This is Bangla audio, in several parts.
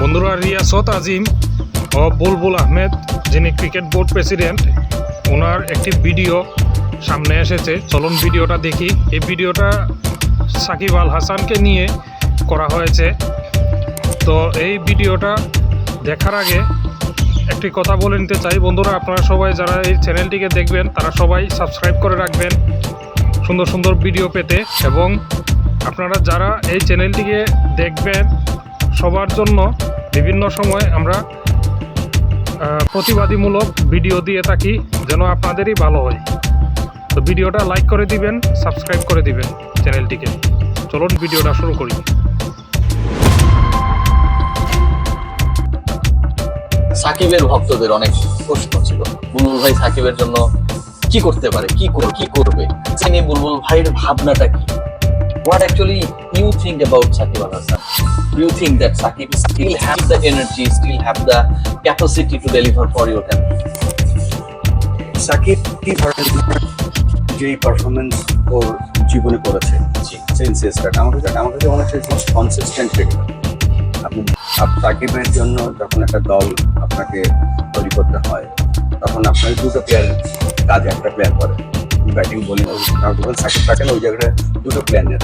বন্ধুরা রিয়াসত আজিম ও বুলবুল আহমেদ, যিনি ক্রিকেট বোর্ড প্রেসিডেন্ট, ওনার একটি ভিডিও সামনে এসেছে। চলুন ভিডিওটা দেখি। এই ভিডিওটা সাকিব আল হাসানকে নিয়ে করা হয়েছে। তো এই ভিডিওটা দেখার আগে একটি কথা বলে নিতে চাই। বন্ধুরা, আপনারা সবাই যারা এই চ্যানেলটিকে দেখবেন, তারা সবাই সাবস্ক্রাইব করে রাখবেন সুন্দর সুন্দর ভিডিও পেতে। এবং আপনারা যারা এই চ্যানেলটিকে দেখবেন সবার জন্য বিভিন্ন সময় আমরা প্রতিবাদীমূলক ভিডিও দিয়ে থাকি যেন আপনাদেরই ভালো হয়। তো ভিডিওটা লাইক করে দিবেন, সাবস্ক্রাইব করে দিবেন চ্যানেলটিকে। চলুন ভিডিওটা শুরু করি। সাকিবের ভক্তদের অনেক প্রশ্ন ছিল। বুলবুল ভাই সাকিবের জন্য কি করতে পারে? কি কি করবে? বুলবুল ভাইয়ের ভাবনাটা কি? What actually you think about Shakib Al Hasan you think that Shakib still have the energy still have the capacity to deliver for your country Shakib কি ধরনের যেই পারফরমেন্স ওর জীবনে করেছে জি। সিন্স আমার কাছে আমার কাছে মনে হচ্ছে মোস্ট কনসিস্টেন্ট আপনি সাকিবের জন্য যখন একটা দল আপনাকে তৈরি করতে হয় তখন আপনার দুটো প্লেয়ার কাজ একটা প্লেয়ার করে। ব্যাটিং বোলিং যখন সাকিব থাকেন ওই জায়গায় দুটো হয়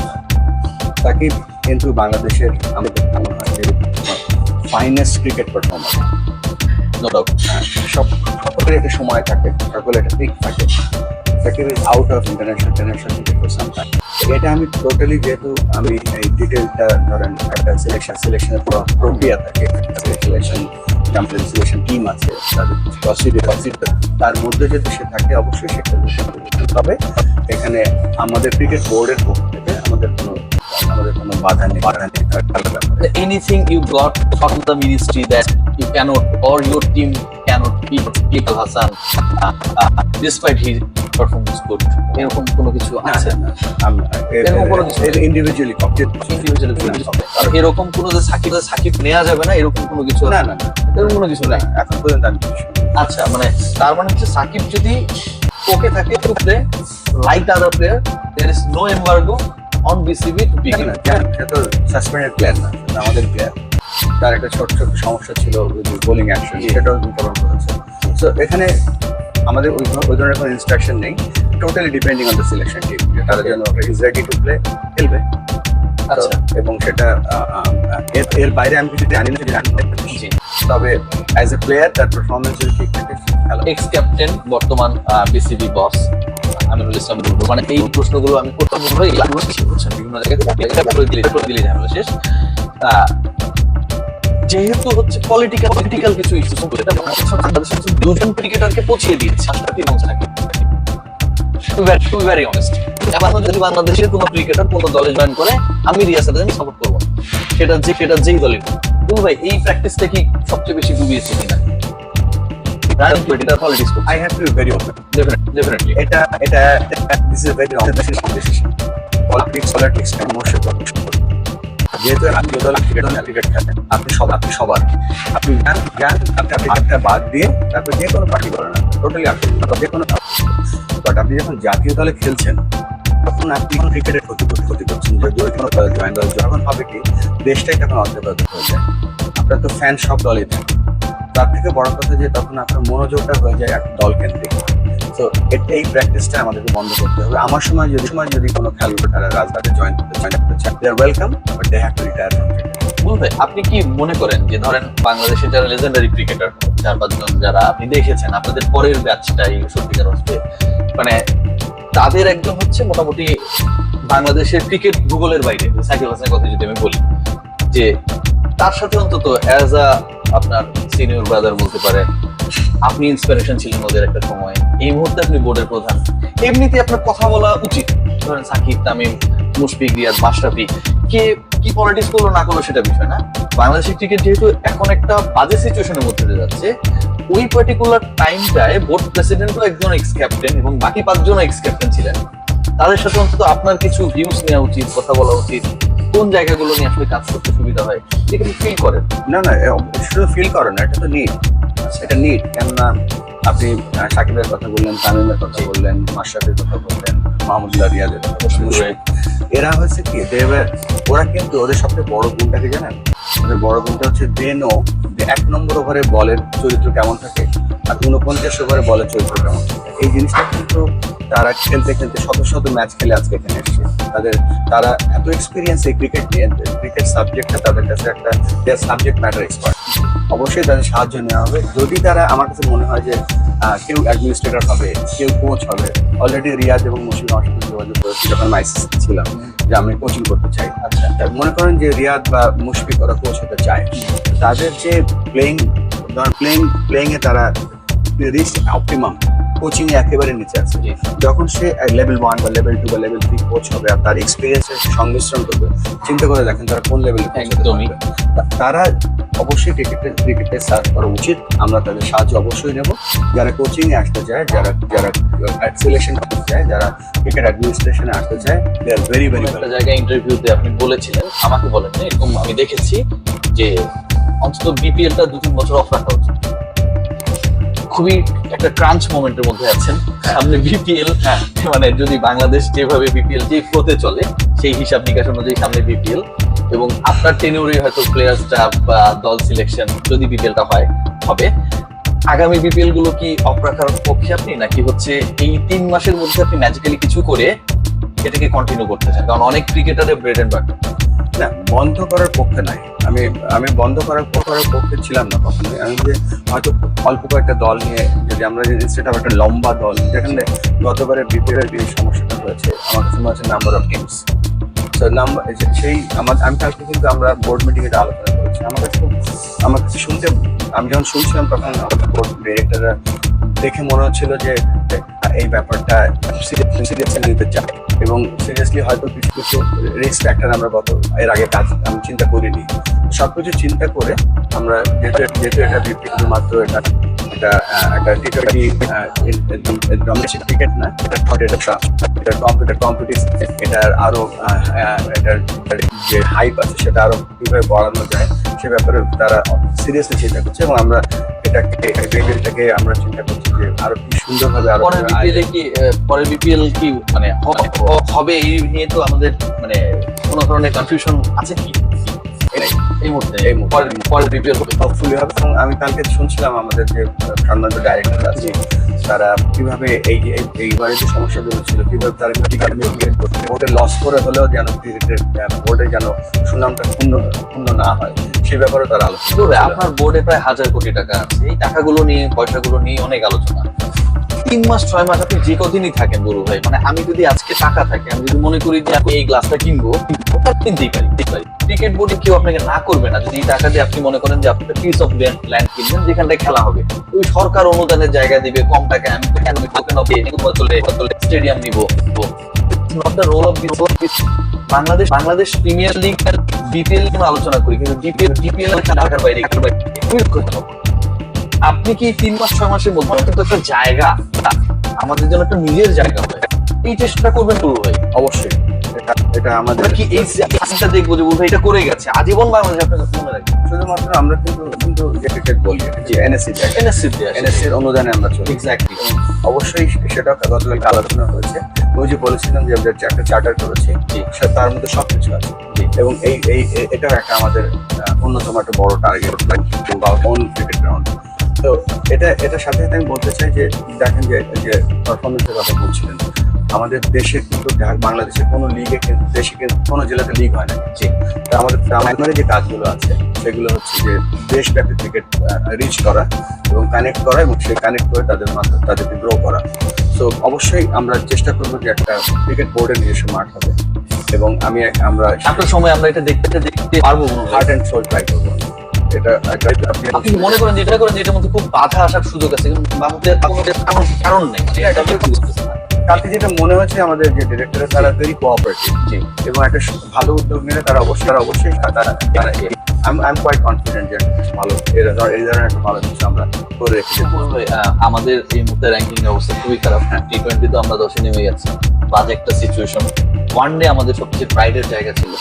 সাকিব কিন্তু বাংলাদেশের আমাদের মনে হয় যে finest cricket performer no doubt সব সকলের একটা সময় থাকে সকলের একটা পিক থাকে। Shakib is out of international international cricket for some time এটা আমি টোটালি যেহেতু আমি এই ডিটেলটা ধরেন একটা সিলেকশন সিলেকশনের প্রক্রিয়া থাকে। সিলেকশন সিলেকশন টিম আছে তাদের তার মধ্যে যদি সে থাকে অবশ্যই সেটা তবে এখানে আমাদের ক্রিকেট বোর্ডের পক্ষ থেকে আমাদের কোনো আমাদের কোনো বাধা নেই বাধা নেই anything you got from the ministry that you can't or your team can't your Hasan despite uh, uh, performance good এরকম কোনো কিছু আছে। ইন্ডিভিজুয়ালি এরকম কোনো যে সাকিব সাকিব নেওয়া যাবে না এরকম কোনো কিছু না না এরকম কোনো কিছু না এখন পর্যন্ত আমি আচ্ছা মানে তার মানে হচ্ছে সাকিব যদি ওকে থাকে to play like other player there is no embargo on BCB to pick না, না, তো সাসপেন্ডেড প্লেয়ার না আমাদের প্লেয়ার তার একটা ছোট ছোট সমস্যা ছিল বোলিং অ্যাকশন সেটাও কভার করেছে। সো এখানে আমাদের ওই ওই ধরনের কোনো ইনস্ট্রাকশন নেই। Totally depending on the selection team তারা যেন ইজ রেডি টু প্লে খেলবে। আচ্ছা। এবং সেটা এর বাইরে আমি কিছু জানি না যদি জানি না। তবে অ্যাজ এ প্লেয়ার তার পারফরমেন্স যদি ঠিক থাকে এক্স ক্যাপ্টেন বর্তমান বিসিবি বস আমিনুল ইসলাম বলব মানে এই প্রশ্নগুলো আমি করতে বলব এগুলো বুঝছেন। বিভিন্ন জায়গায় শেষ। যেহেতু হচ্ছে পলিটিক্যাল পলিটিক্যাল কিছু ইস্যু এটা দুজন ক্রিকেটারকে পৌঁছিয়ে দিয়েছে। আশরাফি এবং সাকিব টু ভেরি অনেস্ট এখন যদি বাংলাদেশের কোনো ক্রিকেটার কোনো দলে জয়েন করে আমি রিয়াসাতে আমি সাপোর্ট করব। সেটা যে সেটা যেই দলে হোক। ভাই এই প্র্যাকটিসটা কি সবচেয়ে বেশি ডুবিয়েছে কিনা? ভেরি ওপেন ডেফিনেটলি এটা এটা this is very online competition politics politics মশে যেহেতু জাতীয় দল ক্রিকেট ক্রিকেট খেলেন আপনি সব আপনি সবার। আপনি জ্ঞান জ্ঞান আপনি আপনি একটা বাদ দিয়ে তারপর যে কোনো পার্টি করেন টোটালি আপনি যে কোনো বাট আপনি যখন জাতীয় দলে খেলছেন, তখন আপনি ক্রিকেটের ক্ষতি ক্ষতি করছেন যদিও কোনো দলে জয়েন দল যখন হবে কি, দেশটাই তখন অর্ধেক হয়ে যায়। আপনার তো ফ্যান সব দলই থাকে। তার থেকে বড় কথা যে তখন আপনার মনোযোগটা হয়ে যায় এক দল কেন্দ্রিক তো এই প্র্যাকটিসটা আমাদেরকে বন্ধ করতে হবে। আমার সময় যদি সময় যদি কোনো খেলোয়াড় তারা জয়েন করতে জয়েন করতে they are welcome but they have to retire বলবে আপনি কি মনে করেন যে ধরেন বাংলাদেশের যারা লেজেন্ডারি ক্রিকেটার চার পাঁচজন যারা আপনি দেখেছেন, আপনাদের পরের ব্যাচটাই সত্যিকার অর্থে মানে তাদের একদম হচ্ছে মোটামুটি বাংলাদেশের ক্রিকেট ভূগোলের বাইরে সাইকেল হাসানের কথা যদি আমি বলি, যে তার সাথে অন্তত অ্যাজ আ আপনার সিনিয়র ব্রাদার বলতে পারেন আপনি ইন্সপিরেশন ছিলেন ওদের একটা সময়। এই মুহূর্তে আপনি বোর্ডের প্রধান। এমনিতে আপনার কথা বলা উচিত। ধরেন সাকিব, তামিম, মুশফিক, রিয়াদ, মাশরাফি, কে কি পলিটিক্স করল, না করল সেটা বিষয় না। বাংলাদেশের ক্রিকেট যেহেতু এখন একটা বাজে সিচুয়েশনের মধ্যে দিয়ে যাচ্ছে, ওই পার্টিকুলার টাইমটায় বোর্ড প্রেসিডেন্টও একজন এক্স ক্যাপ্টেন এবং বাকি পাঁচজন এক্স ক্যাপ্টেন ছিলেন। তাদের সাথে অন্তত আপনার কিছু ভিউজ নেওয়া উচিত, কথা বলা উচিত। কোন জায়গাগুলো নিয়ে আসলে কাজ করতে সুবিধা হয় এগুলো ফিল করেন। না না শুধু ফিল করো না এটা তো নিট এটা নিট কেননা আপনি সাকিবের কথা বললেন তামিমের কথা বললেন মাশরাফির কথা বললেন মাহমুদুল্লাহ রিয়াদের কথা বললেন। এরা হচ্ছে কি দেবে ওরা কিন্তু ওদের সবচেয়ে বড় গুণটা কি জানেন? তাদের বড় গুণটা হচ্ছে দে নো এক নম্বর ওভারে বলের চরিত্র কেমন থাকে আর উনপঞ্চাশ ওভারে বলের চরিত্র কেমন থাকে। এই জিনিসটা কিন্তু তারা খেলতে খেলতে শত শত ম্যাচ খেলে আজকে এখানে এসছে। তাদের তারা এত এক্সপিরিয়েন্স এই ক্রিকেট নিয়ে ক্রিকেট সাবজেক্টটা তাদের কাছে একটা সাবজেক্ট ম্যাটার এক্সপার্ট অবশ্যই তাদের সাহায্য নেওয়া হবে। যদি তারা আমার কাছে মনে হয় যে কেউ অ্যাডমিনিস্ট্রেটর হবে কেউ কোচ হবে অলরেডি রিয়াজ এবং মুশিদ আমার সাথে যোগাযোগ করেছি যখন মাইসিস ছিলাম যে আমি কোচিং করতে চাই। আচ্ছা। মনে করেন যে রিয়াদ বা মুশফিক ওরা কোচ হতে চায়। তাদের যে প্লেইং ধর প্লেইং প্লেইং এ তারা রিচ অপটিমাম কোচিং এ একেবারে নিচে আছে। যখন সে লেভেল ওয়ান বা লেভেল টু বা লেভেল থ্রি কোচ হবে আর তার এক্সপিরিয়েন্সের সংমিশ্রণ করবে চিন্তা করে দেখেন তারা কোন লেভেলে একদমই। তারা অবশ্যই ক্রিকেটে ক্রিকেটে সার্চ করা উচিত। আমরা তাদের সাহায্য অবশ্যই নেব। যারা কোচিং এ আসতে চায় যারা যারা সিলেকশন করতে চায় যারা ক্রিকেট অ্যাডমিনিস্ট্রেশনে আসতে চায় দে আর ভেরি ভেরি একটা জায়গায় ইন্টারভিউতে আপনি বলেছিলেন আমাকে বলেন এরকম আমি দেখেছি যে অন্তত বিপিএলটা দু তিন বছর অফ রাখা উচিত। খুবই একটা ক্রাঞ্চ মোমেন্টের মধ্যে আছেন। সামনে বিপিএল মানে যদি বাংলাদেশ যেভাবে বিপিএল যে ফ্লোতে চলে সেই হিসাব নিকাশ অনুযায়ী সামনে বিপিএল এবং আপনার টেনিউরে হয়তো প্লেয়ার স্টাফ বা দল সিলেকশন যদি বিপিএলটা হয় হবে। আগামী বিপিএলগুলো কি অফ রাখার পক্ষে আপনি? নাকি হচ্ছে এই তিন মাসের মধ্যে আপনি ম্যাজিক্যালি কিছু করে এটাকে কন্টিনিউ করতে চান? কারণ অনেক ক্রিকেটারের ব্রেড এন্ড বাটার না, বন্ধ করার পক্ষে নাই। আমি আমি বন্ধ করার করার পক্ষে ছিলাম না কখনোই। আমি যে হয়তো অল্প কয়েকটা দল নিয়ে যদি আমরা সেটা একটা লম্বা দল যেখানে গতবারে বিপিএল যে সমস্যাটা হয়েছে, আমার মনে হচ্ছে নাম্বার অফ টিমস নাম্বার সেই আমার, আমি কালকে কিন্তু আমরা বোর্ড মিটিং এটা আলোচনা করেছি। আমার কাছে খুব, আমার কাছে শুনতে, আমি যখন শুনছিলাম তখন বোর্ড ডিরেক্টররা দেখে মনে হচ্ছিল যে, এই ব্যাপারটা সিরিয়াসলি নিতে চায়। এবং সিরিয়াসলি হয়তো কিছু কিছু রিস্ক ফ্যাক্টর আমরা গত, এর আগে কাজ, আমি চিন্তা করিনি। সবকিছু চিন্তা করে আমরা যেহেতু যেহেতু এটা বিপিএল মাত্র এটা এটা একটা না, এটা কম্পিউটার এটার যে হাইপ আছে, সেটা আরও কীভাবে বাড়ানো যায় সে ব্যাপারে তারা সিরিয়াসলি চিন্তা করছে এবং আমরা এটাকে বিপিএলটাকে আমরা চিন্তা করছি যে আরও কি সুন্দরভাবে আরও পরের বিপিএল কি পরের বিপিএল কি মানে হবে এই নিয়ে তো আমাদের মানে কোনো ধরনের কনফিউশন আছে কি? এই- এই মুহূর্তে এই মুহূর্তে। পরের পরের বিপিএল হবে। হপফুলি হবে। এবং আমি কালকে শুনছিলাম আমাদের যে সম্মানিত ডাইরেক্টর আছে তারা কীভাবে এই এইবারে যে সমস্যাগুলো ছিল কীভাবে তারা বোর্ডে লস করে হলেও যেন বোর্ডে যেন সুনামটা ক্ষুণ্ণ ক্ষুণ্ণ না হয় সে ব্যাপারে তারা আলোচনা তবে আপনার বোর্ডে প্রায় হাজার কোটি টাকা আছে। এই টাকাগুলো নিয়ে পয়সাগুলো নিয়ে অনেক আলোচনা। তিন মাস ছয় মাস আপনি যে কদিনই থাকেন বড় ভাই মানে আমি যদি আজকে টাকা থাকে আমি যদি মনে করি যে আমি এই গ্লাসটা কিনবো কিনতেই পারি পারি। ক্রিকেট বোর্ডে কেউ আপনাকে না করবে না। যদি টাকা দিয়ে আপনি মনে করেন যে আপনি পিস অফ ল্যান্ড কিনবেন, যেখানটায় খেলা হবে, ওই সরকার অনুদানের জায়গা দিবে, কম টাকায় আমি কেন টোকেন অফ বদলে বদলে স্টেডিয়াম নিব not the role of this Bangladesh Bangladesh premier league BPL কোনো আলোচনা করি, কিন্তু বিপিএল বিপিএল ঢাকার বাইরে। আপনি কি তিন মাস, ছয় মাসের মধ্যে অন্তত একটা জায়গা, আমাদের জন্য একটা নিজের জায়গা হয়? এই চেষ্টা করবেন পুরো ভাই? অবশ্যই। এটা আমাদের কি এই জিনিসটা দেখব যে বুঝে এটা করে গেছে? আজীবন বাংলাদেশ আপনার কাছে মনে রাখবে। শুধুমাত্র আমরা কিন্তু কিন্তু ক্রিকেট বলি যে এনএসসি এনএসসি এনএসসির অনুদানে আমরা চলি। এক্স্যাক্টলি অবশ্যই সেটা গতকালকে আলোচনা হয়েছে। ওই যে বলেছিলাম যে আমরা একটা চার্টার করেছি। তার মধ্যে সবকিছু আছে। জি। এবং এই এই এটাও একটা আমাদের অন্যতম একটা বড় টার্গেট বা অন ক্রিকেট গ্রাউন্ড তো এটা এটার সাথে সাথে আমি বলতে চাই যে দেখেন যে যে পারফরমেন্সের কথা বলছিলেন। আমাদের দেশে কিন্তু বাংলাদেশের কোনো লিগে কিন্তু দেশে কিন্তু কোনো জেলাতে লিগ হয় না জি। তো আমাদের প্রাইমারি যে কাজগুলো আছে সেগুলো হচ্ছে যে দেশব্যাপী ক্রিকেট রিচ করা এবং কানেক্ট করা এবং সেই কানেক্ট করে তাদের মাধ্যমে তাদেরকে গ্রো করা সো অবশ্যই আমরা চেষ্টা করব যে একটা ক্রিকেট বোর্ডের নিজস্ব মাঠ হবে এবং আমি আমরা আপনার সময় আমরা এটা দেখতে দেখতে পারব। হার্ট অ্যান্ড সোল ট্রাই করব এটা আপনি মনে করেন যে এটা করেন যে এটার মধ্যে খুব বাধা আসার সুযোগ আছে কিন্তু বাংলাদেশ কারণ নেই এটা? কালকে যেটা মনে হচ্ছে আমাদের যে ডিরেক্টর তারা ভেরি কোঅপারেটিভ এবং একটা ভালো উদ্যোগ নিলে তারা অবশ্যই তারা অবশ্যই তারা তারা আই কোয়াইট কনফিডেন্ট যে ভালো এই ধরনের একটা ভালো কিছু আমরা করে রেখেছি। আমাদের এই মুহূর্তে র্যাঙ্কিং অবস্থা খুবই খারাপ। টি টোয়েন্টি তো আমরা দশে নেমে গেছি। বাজে একটা সিচুয়েশন ওয়ান ডে আমাদের সবচেয়ে প্রাইডের জায়গা ছিল।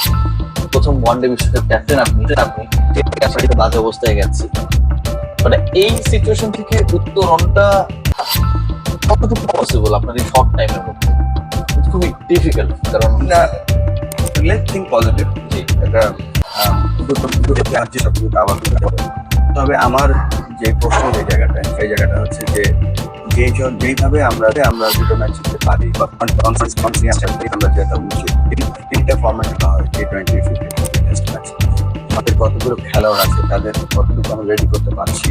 প্রথম ওয়ান ডে বিশ্বকাপ ক্যাপ্টেন আপনি আপনি বাজে অবস্থায় গেছে। মানে এই সিচুয়েশন থেকে উত্তরণটা কতটুকু পসিবল আপনার এই শর্ট টাইমের মধ্যে? খুবই ডিফিকাল্ট কারণ না লেট থিঙ্ক পজিটিভ জি। এটা। তবে আমার যে প্রশ্ন যে জায়গাটায় সেই জায়গাটা হচ্ছে যে যে যেইভাবে আমরা আমরা দুটো ম্যাচ জিততে পারি বা কনফারেন্স কনফারেন্স আমরা যেটা উচিত তিন- তিনটা ফর্ম্যাট হয় T twenty fifty test match আমাদের কতগুলো খেলোয়াড় আছে তাদের কতটুকু আমরা রেডি করতে পারছি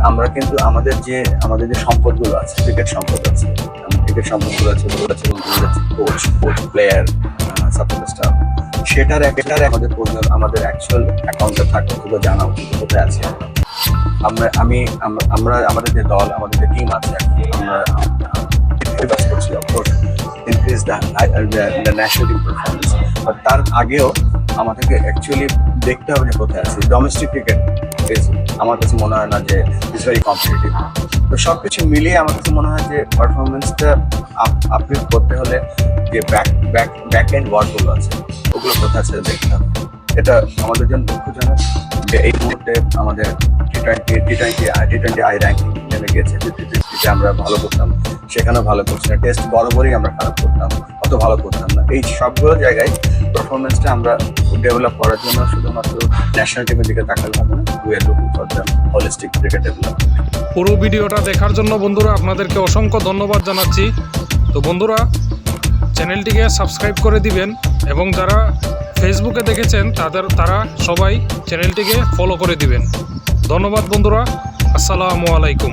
আমরা কিন্তু আমাদের যে আমাদের যে সম্পদগুলো আছে ক্রিকেট সম্পদ আছে ক্রিকেট সম্পদগুলো আছে আছে coach coach player support staff সেটার এক- সেটার আমাদের আমাদের অ্যাকচুয়াল অ্যাকাউন্টে থাকা ওগুলো জানা উচিত কোথায় আছে আমরা। আমি, আমরা আমাদের যে দল, আমাদের যে টিম আছে আমরা করছি of course increase the national performance তার আগেও আমাদেরকে অ্যাকচুয়ালি দেখতে হবে যে কোথায় আছে ডোমেস্টিক ক্রিকেট আমার কাছে মনে হয় না যে ইটস ভেরি কম্পিটিটিভ তো সব কিছু মিলিয়ে আমার কাছে মনে হয় যে পারফরমেন্সটা আপগ্রেড করতে হলে যে ব্যাক ব্যাক ব্যাক এন্ড ওয়ার্কগুলো আছে, ওগুলো কোথায় আছে দেখতে হবে। এটা আমাদের জন্য দুঃখজনক যে এই মুহূর্তে আমাদের T twenty T twenty T twenty I ranking নেমে গিয়েছে। যেটা আমরা ভালো করতাম, সেখানেও ভালো করছি না। টেস্ট বরাবরই আমরা খারাপ করতাম, অত ভালো করতাম না। এই সবগুলো জায়গায় পারফরমেন্সটা আমরা ডেভেলপ করার জন্য শুধুমাত্র ন্যাশনাল টিমের দিকে তাকালে হবে না we are looking for the holistic cricket development পুরো ভিডিওটা দেখার জন্য বন্ধুরা আপনাদেরকে অসংখ্য ধন্যবাদ জানাচ্ছি। তো বন্ধুরা, চ্যানেলটিকে সাবস্ক্রাইব করে দিবেন এবং যারা ফেসবুকে দেখেছেন তাদের তারা সবাই চ্যানেলটিকে ফলো করে দিবেন। ধন্যবাদ বন্ধুরা আসসালামু আলাইকুম।